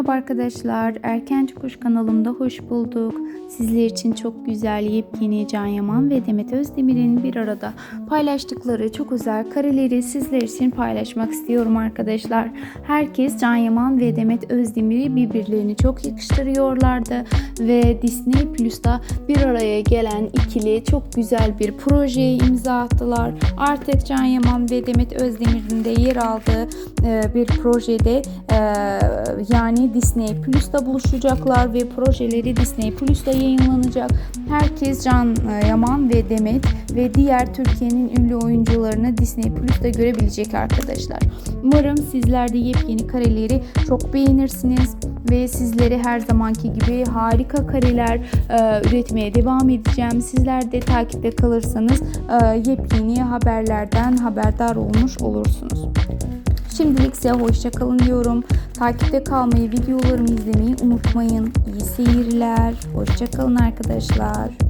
Merhaba arkadaşlar, Erkenci Kuş kanalımda hoş bulduk. Sizler için çok güzel, yepyeni Can Yaman ve Demet Özdemir'in bir arada paylaştıkları çok özel kareleri sizler için paylaşmak istiyorum arkadaşlar. Herkes Can Yaman ve Demet Özdemir'i birbirlerini çok yakıştırıyorlardı ve Disney Plus'ta bir araya gelen ikili çok güzel bir projeye imza attılar. Artık Can Yaman ve Demet Özdemir'in de yer aldığı e, bir projede e, yani Disney Plus'ta buluşacaklar ve projeleri Disney Plus'ta yayınlanacak. Herkes Can e, Yaman ve Demet ve diğer Türkiye'nin ünlü oyuncularını Disney Plus'ta görebilecek arkadaşlar. Umarım sizler de yepyeni kareleri çok beğenirsiniz ve sizlere her zamanki gibi harika kareler e, üretmeye devam edeceğim. Sizler de takipte kalırsanız e, yepyeni haberlerden haberdar olmuş olursunuz. Şimdilik size hoşça kalın diyorum. Takipte kalmayı, videolarımı izlemeyi unutmayın. İyi seyirler. Hoşça kalın arkadaşlar.